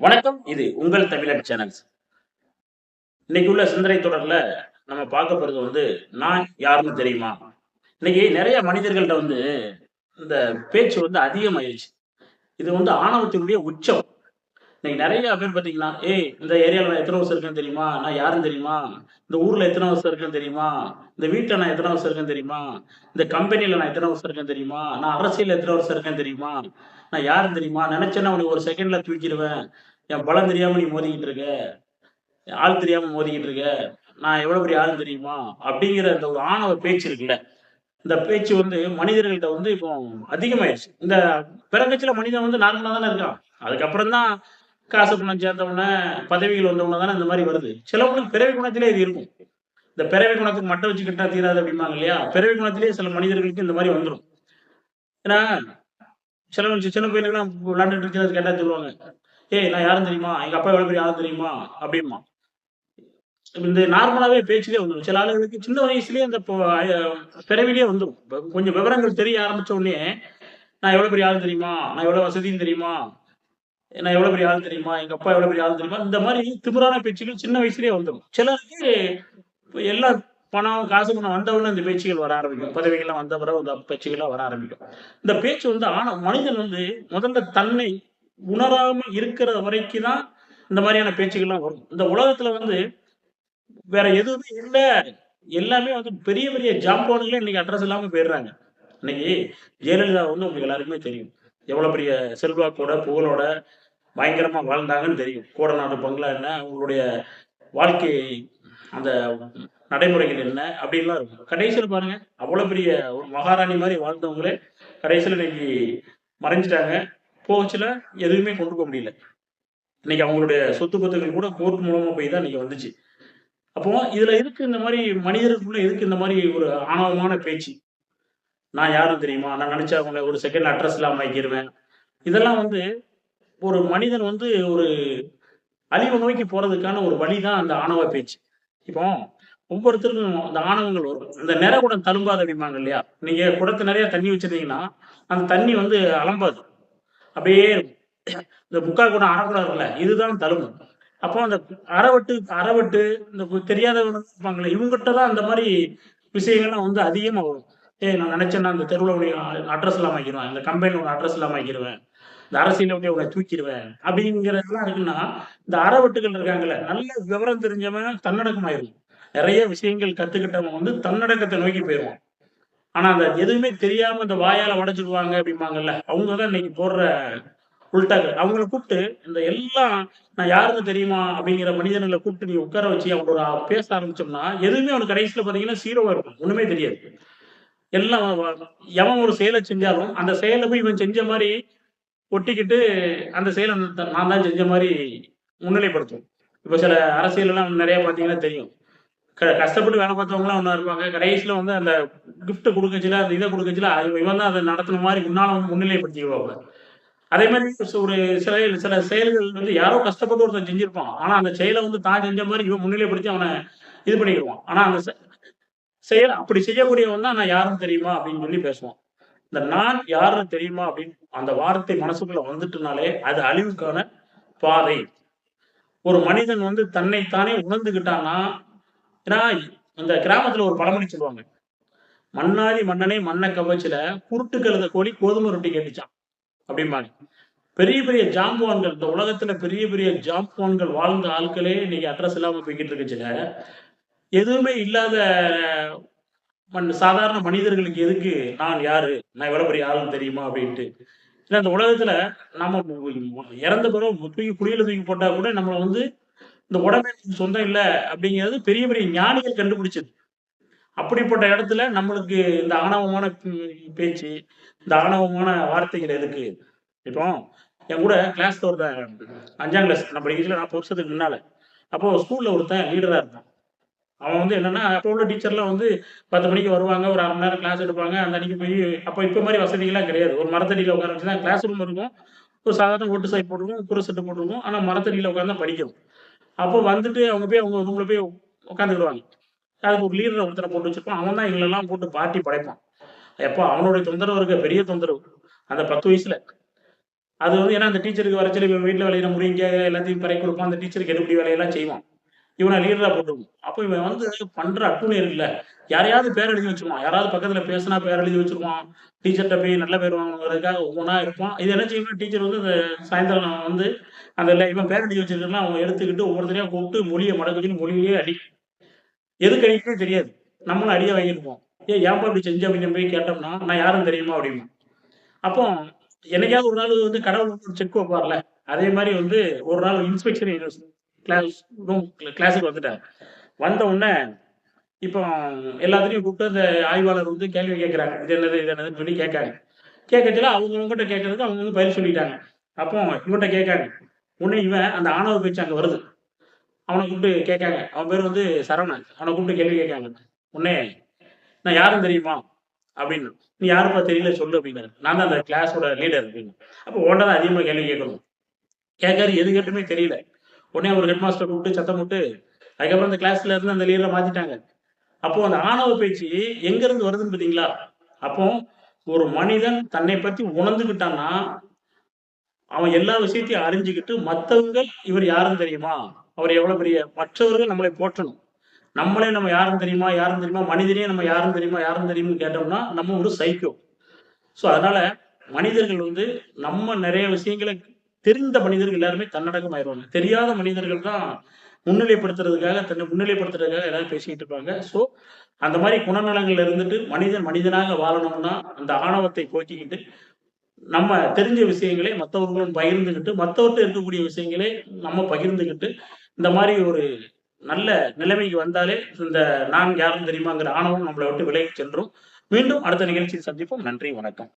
வணக்கம் இது உங்கள் தமிழன் சேனல்ஸ் இன்னைக்கு உள்ள சிந்தனை தொடர்ல நம்ம பார்க்க போறது வந்து நான் யாருன்னு தெரியுமா? இன்னைக்கு நிறைய மனிதர்கள்ட்ட வந்து இந்த பேச்சு வந்து அதிகமாயிருச்சு. இது வந்து ஆணவத்தினுடைய உச்சம். இன்னைக்கு நிறைய பேர் பார்த்தீங்கன்னா ஏய் இந்த ஏரியாவில் நான் எத்தனை வருஷம் இருக்கேன்னு தெரியுமா? நான் யாருன்னு தெரியுமா? இந்த ஊரில் எத்தனை வருஷம் இருக்கேன்னு தெரியுமா? இந்த வீட்டில் நான் எத்தனை வருஷம் இருக்கேன்னு தெரியுமா? இந்த கம்பெனியில் நான் எத்தனை வருஷம் இருக்கேன்னு தெரியுமா? நான் அரசியல் எத்தனை வருஷம் இருக்கேன்னு தெரியுமா? நான் யாருன்னு தெரியுமா? நினைச்சேன்னா உனக்கு ஒரு செகண்ட்ல தூக்கிடுவேன். என் பலம் தெரியாம நீ மோதிக்கிட்டு இருக்க. ஆள் தெரியாம மோதிக்கிட்டு இருக்க. நான் எவ்வளவு பெரிய ஆள் தெரியுமா? அப்படிங்கிற அந்த ஒரு ஆணவ பேச்சு இருக்குல்ல. இந்த பேச்சு வந்து மனிதர்கள்ட்ட வந்து இப்போ அதிகமாயிடுச்சு. இந்த பிறக்கச்சில மனிதன் வந்து நார்மலா தானே இருக்கான். அதுக்கப்புறம் தான் காசு குணம் சேர்ந்தவன பதவிகள் வந்தவன தானே இந்த மாதிரி வருது. சிலவங்களுக்கு பிறவி குணத்திலே இது இருக்கும். இந்த பிறவி குணத்துக்கு மட்டும் வச்சுக்கிட்டா தீராது அப்படிம்பாங்க இல்லையா? பிறவி குணத்திலேயே சில மனிதர்களுக்கு இந்த மாதிரி வந்துடும் ஏன்னா சில சின்ன பையனுக்குலாம் விளாண்டுட்டு இருக்கிறது கேட்டா சொல்லுவாங்க. ஏய் நான் யாரும் தெரியுமா? எங்க அப்பா எவ்வளவு பெரிய யாரும் தெரியுமா? அப்படிமா இந்த நார்மலாவே பேச்சிலே வந்துடும் சில ஆளுகளுக்கு சின்ன வயசுலயே அந்த பிறவிலேயே வந்துடும் கொஞ்சம் விவரங்கள் தெரிய ஆரம்பிச்ச உடனே நான் எவ்வளவு பெரிய ஆள் தெரியுமா? நான் எவ்வளவு வசதியும் தெரியுமா? நான் எவ்வளவு பெரிய ஆள் தெரியுமா? எங்க அப்பா எவ்வளவு பெரிய ஆள் தெரியுமா? இந்த மாதிரி திமிரான பேச்சுகள் சின்ன வயசுலயே வந்துடும். சிலருக்கு எல்லா பணம் காசு பணம் வந்தவொடனே இந்த பேச்சுகள் வர ஆரம்பிக்கும். பதவிகள்லாம் வந்த பிறகு இந்த பேச்சுகள்லாம் வர ஆரம்பிக்கும். இந்த பேச்சு வந்து ஆன மனிதன் வந்து முதல்ல தன்னை உணராம இருக்கிற வரைக்கும் தான் இந்த மாதிரியான பேச்சுகள்லாம் வரும். இந்த உலகத்துல வந்து வேற எதுவுமே இல்ல. எல்லாமே வந்து பெரிய பெரிய ஜாம்பவான்களே இன்னைக்கு அட்ரஸ் இல்லாம போயிடுறாங்க. இன்னைக்கு ஜெயலலிதா வந்து உங்களுக்கு எல்லாருக்குமே தெரியும். எவ்வளவு பெரிய செல்வாக்கோட புகழோட பயங்கரமாக வாழ்ந்தாங்கன்னு தெரியும். கோடநாடு பங்களா என்ன அவங்களுடைய வாழ்க்கை அந்த நடைமுறைகள் என்ன? அப்படின்லாம் இருக்கும். கடைசியில் பாருங்க அவ்வளோ பெரிய ஒரு மகாராணி மாதிரி வாழ்ந்தவங்களே கடைசியில் இன்னைக்கு மறைஞ்சிட்டாங்க. போச்சுல எதுவுமே கொண்டு போக முடியல. இன்னைக்கு அவங்களுடைய சொத்து பத்துகள் கூட கோர்ட் மூலமா போய் தான் இன்னைக்கு வந்துச்சு. அப்போ இதுல இருக்கு இந்த மாதிரி மனிதருக்குள்ள இருக்கு இந்த மாதிரி ஒரு ஆணவமான பேச்சு? நான் யாரும் தெரியுமா? நான் நினைச்சா அவங்கள ஒரு செகண்ட் அட்ரஸ் இல்லாம வைக்கிருவேன் இதெல்லாம் வந்து ஒரு மனிதன் வந்து ஒரு அழிவு நோக்கி போறதுக்கான ஒரு வழிதான் அந்த ஆணவ பேச்சு. இப்போ ஒவ்வொருத்தருக்கும் அந்த ஆணவங்கள் வரும். இந்த நிறகுடம் தழும்பாது அப்படிம்பாங்க இல்லையா? நீங்க குடத்து நிறைய தண்ணி வச்சிருந்தீங்கன்னா அந்த தண்ணி வந்து அலம்பாது. அப்படியே இந்த முக்கால் குடம் அரை குடம் இருக்குல்ல இதுதான் தழும்பும். அப்போ அந்த அறவட்டு அறவட்டு இந்த தெரியாதவங்க இருப்பாங்களே இவங்ககிட்ட தான் அந்த மாதிரி விஷயங்கள்லாம் வந்து அதிகமாக வரும். ஏ நான் நினைச்சேன்னா அந்த தெருவில் உடைய அட்ரஸ் இல்லாமல் ஆக்கிடுவேன் இந்த கம்பெனியில் ஒரு அட்ரஸ் இல்லாமல் ஆக்கிடுவேன் இந்த அரசியல வந்து இவனை தூக்கிடுவேன் அப்படிங்கிறதுலாம் இருக்குன்னா இந்த அறவட்டுகள் இருக்காங்கல்ல நல்ல விவரம் தெரிஞ்சவன் தன்னடக்கமாயிருக்கும் நிறைய விஷயங்கள் கத்துக்கிட்டவன் வந்து தன்னடக்கத்தை நோக்கி போயிடுவான் ஆனா அந்த எதுவுமே தெரியாம இந்த வாயால உடைச்சிடுவாங்க அப்படிம்பாங்கல்ல அவங்க தான் இன்னைக்கு போடுற உள்டாக்கள் அவங்கள கூப்பிட்டு இந்த எல்லாம் நான் யாருன்னு தெரியுமா அப்படிங்கிற மனிதர்களை கூப்பிட்டு நீ உட்கார வச்சு அவங்களோட பேச ஆரம்பிச்சோம்னா எதுவுமே அவனுக்கு கடைசியில் பாத்தீங்கன்னா சீரோவா இருக்கும். ஒண்ணுமே தெரியாது. எல்லாம் எவன் ஒரு செயலை செஞ்சாலும் அந்த செயலை போய் இவன் செஞ்ச மாதிரி ஒட்டிக்கிட்டு அந்த செயலை நான் தான் செஞ்ச மாதிரி முன்னிலைப்படுத்தும் இப்போ சில அரசியலெல்லாம் நிறைய பார்த்தீங்கன்னா தெரியும். க- கஷ்டப்பட்டு வேலை பார்த்தவங்களாம் ஒன்றா இருப்பாங்க. கடைசியில் வந்து அந்த கிஃப்ட்டு கொடுக்கச்சில அந்த இதை கொடுக்கச்சில இவன் தான் அதை நடத்தின மாதிரி முன்னால் வந்து முன்னிலைப்படுத்திக்குவாங்க. அதே மாதிரி ஒரு சில சில செயல்கள் வந்து யாரோ கஷ்டப்பட்டு ஒருத்தன் செஞ்சிருப்பான். ஆனால் அந்த செயலை வந்து தான் செஞ்ச மாதிரி இவன் முன்னிலைப்படுத்தி அவனை இது பண்ணிக்கிடுவான். ஆனால் அந்த செ- செயல் அப்படி செய்யக்கூடியவன் தான் நான் யாரும் தெரியுமா அப்படின்னு சொல்லி பேசுவான். இந்த நான் யாருன்னு தெரியுமா அப்படின்னு அந்த வார்த்தை மனசுக்குள்ள வந்துட்டுனாலே அது அழிவுக்கான பாதை. ஒரு மனிதன் வந்து தன்னைத்தானே உணர்ந்துகிட்டான்னா ஏன்னா அந்த கிராமத்துல ஒரு பழமொழி சொல்லுவாங்க. மன்னாதி மன்னனே மண்ணை கவச்சில குருட்டு கழுத கோழி கோதுமை ரொட்டி கேட்டுச்சான் அப்படிம்பாங்க. பெரிய பெரிய ஜாம்பவான்கள் இந்த உலகத்துல பெரிய பெரிய ஜாம்பவான்கள் வாழ்ந்த ஆட்களே இன்னைக்கு அட்ரஸ் இல்லாம போய்கிட்டு இருக்குச்சுல எதுவுமே இல்லாத மண் சாதாரண மனிதர்களுக்கு எதுக்கு நான் யாரு? நான் எவ்வளவு பெரிய ஆளுன்னு தெரியுமா அப்படின்ட்டு. ஏன்னா இந்த உலகத்துல நம்ம இறந்த பிறகு தூக்கி குடியில தூக்கி போட்டா கூட நம்மள வந்து இந்த உடம்பே சொந்தம் இல்லை அப்படிங்கிறது பெரிய பெரிய ஞானிகள் கண்டுபிடிச்சது. அப்படிப்பட்ட இடத்துல நம்மளுக்கு இந்த ஆணவமான பேச்சு இந்த ஆணவமான வார்த்தைகள் எதுக்கு? இப்போ என் கூட கிளாஸ்ல ஒருத்தன் அஞ்சாம் கிளாஸ் நான் படிக்கிறதுல நாற்பது வருஷத்துக்கு முன்னால. அப்போ ஸ்கூல்ல ஒருத்தன் லீடரா இருந்தான். அவன் வந்து என்னன்னா அப்போ உள்ள டீச்சர்லாம் வந்து பத்து மணிக்கு வருவாங்க ஒரு அரை மணி நேரம் கிளாஸ் எடுப்பாங்க அந்த அன்னைக்கு போய் அப்போ இப்போ மாதிரி வசதிகள்லாம் கிடையாது. ஒரு மரத்தடியில் உட்கார வச்சு தான் கிளாஸ் ரூம் இருக்கும். ஒரு சாதாரண ஓட்டு சாய் போட்டிருக்கும் குறை செட்டு போட்டிருக்கும் ஆனால் மரத்தடியில் உட்காந்து தான் படிக்கணும். அப்போ வந்துட்டு அவங்க போய் அவங்க ரூமில் போய் உட்காந்துக்கிடுவாங்க அதுக்கு ஒரு லீடரை ஒருத்தரை போட்டு வச்சிருப்பான். அவன் தான் எங்களெல்லாம் போட்டு பார்ட்டி படைப்பான். எப்போ? அவனுடைய தொந்தரவு இருக்க பெரிய தொந்தரவு. அந்த பத்து வயசுல. அது வந்து ஏன்னா அந்த டீச்சருக்கு வரச்சல வீட்டில் விளையிற முறிங்க எல்லாத்தையும் பறை கொடுப்பான். அந்த டீச்சருக்கு எடுபடி வேலையெல்லாம் செய்வான்? இவனை லீடரா போட்டுருவோம் அப்போ இவன் வந்து பண்ற அட்டுனு இருக்குல்ல யாரையாவது பேர் எழுதி வச்சிருவான். யாராவது பக்கத்துல பேசினா பேர் எழுதி வச்சிருவான். டீச்சர்கிட்ட போய் நல்ல பேர் வாங்குறதுக்காக ஒவ்வொன்றா இருப்பான். இது என்ன செய்யணும் டீச்சர் வந்து இந்த சாயந்தரம் வந்து அந்த இல்லை இவன் பேர் எழுதி வச்சிருக்கலாம் அவங்க எடுத்துக்கிட்டு ஒவ்வொருத்தரையும் கூப்பிட்டு மொழியை மடக்குச்சு மொழியே அடி. எதுக்கு அடிக்கவே தெரியாது. நம்மளும் அடியை வாங்கியிருப்போம் ஏ ஏன்பா இப்படி செஞ்சு? அப்படின்னு போய் கேட்டோம்னா நான் யாரும் தெரியுமா? அப்படிமா அப்போ என்னைக்காவது ஒரு நாள் வந்து கடவுள் செக் வைப்பார்ல. அதே மாதிரி வந்து ஒரு நாள் இன்ஸ்பெக்ஷன் கிளாஸ் ரூம் கிளாஸுக்கு வந்துட்டேன் வந்த உடனே இப்போ எல்லாத்தையும் கூப்பிட்டு அந்த ஆய்வாளர் வந்து கேள்வி கேட்குறாங்க இது என்னது இது என்னதுன்னு சொல்லி கேட்காங்க. கேட்கறதுல அவங்க உங்ககிட்ட கேட்கறதுக்கு அவங்க வந்து பதில் சொல்லிட்டாங்க. அப்போ இவன்கிட்ட கேட்காங்க. உடனே இவன் அந்த ஆணவ பேச்சு அங்கே வருது. அவனை கூப்பிட்டு கேட்காங்க. அவன் பேர் வந்து சரவணன். அவனை கூப்பிட்டு கேள்வி கேட்காங்க. உடனே நான் யாரும் தெரியுமா? அப்படின்னு. நீ யாருப்பா தெரியல சொல்லு அப்படின்னாரு நான் தான் அந்த கிளாஸோட லீடர் அப்படின்னு. அப்போ உன்னை தான் அதிகமாக கேள்வி கேட்கணும். கேட்காரு எது கேட்டுமே தெரியல. உடனே ஒரு ஹெட் மாஸ்டர் கூப்பிட்டு சத்தம் விட்டு அதுக்கப்புறம் அந்த கிளாஸ்ல இருந்து அந்த லீடரை மாத்திட்டாங்க. அப்போ அந்த ஆணவ பேச்சு எங்க இருந்து வருதுன்னு பார்த்தீங்களா? அப்போ ஒரு மனிதன் தன்னை பத்தி உணர்ந்துகிட்டான்னா அவன் எல்லா விஷயத்தையும் அறிஞ்சுக்கிட்டு மற்றவங்க இவர் யாருன்னு தெரியுமா? அவர் எவ்வளவு பெரிய மற்றவர்கள் நம்மளை போற்றணும். நம்மளே நம்ம யாரும் தெரியுமா? யாரும் தெரியுமா? மனிதனே நம்ம யாரும் தெரியுமா? யாரும் தெரியும்னு கேட்டோம்னா நம்ம ஒரு சைக்கோ ஸோ அதனால மனிதர்கள் வந்து நம்ம நிறைய விஷயங்களை தெரிந்த மனிதர்கள் எல்லாருமே தன்னடக்கம் ஆயிடுவாங்க தெரியாத மனிதர்கள் தான் முன்னிலைப்படுத்துறதுக்காக தன்னை முன்னிலைப்படுத்துறதுக்காக எல்லாரும் பேசிக்கிட்டு இருப்பாங்க. ஸோ அந்த மாதிரி குணநலங்கள்ல இருந்துட்டு மனிதன் மனிதனாக வாழணும்னா அந்த ஆணவத்தை போக்கிக்கிட்டு நம்ம தெரிஞ்ச விஷயங்களை மற்றவர்களும் பகிர்ந்துக்கிட்டு மற்றவர்கிட்ட இருக்கக்கூடிய விஷயங்களை நம்ம பகிர்ந்துக்கிட்டு இந்த மாதிரி ஒரு நல்ல நிலைமைக்கு வந்தாலே இந்த நான் யாரும் தெரியுமாங்கிற ஆணவம் நம்மளை விட்டு விலகி சென்றும். மீண்டும் அடுத்த நிகழ்ச்சியில் சந்திப்போம். நன்றி வணக்கம்.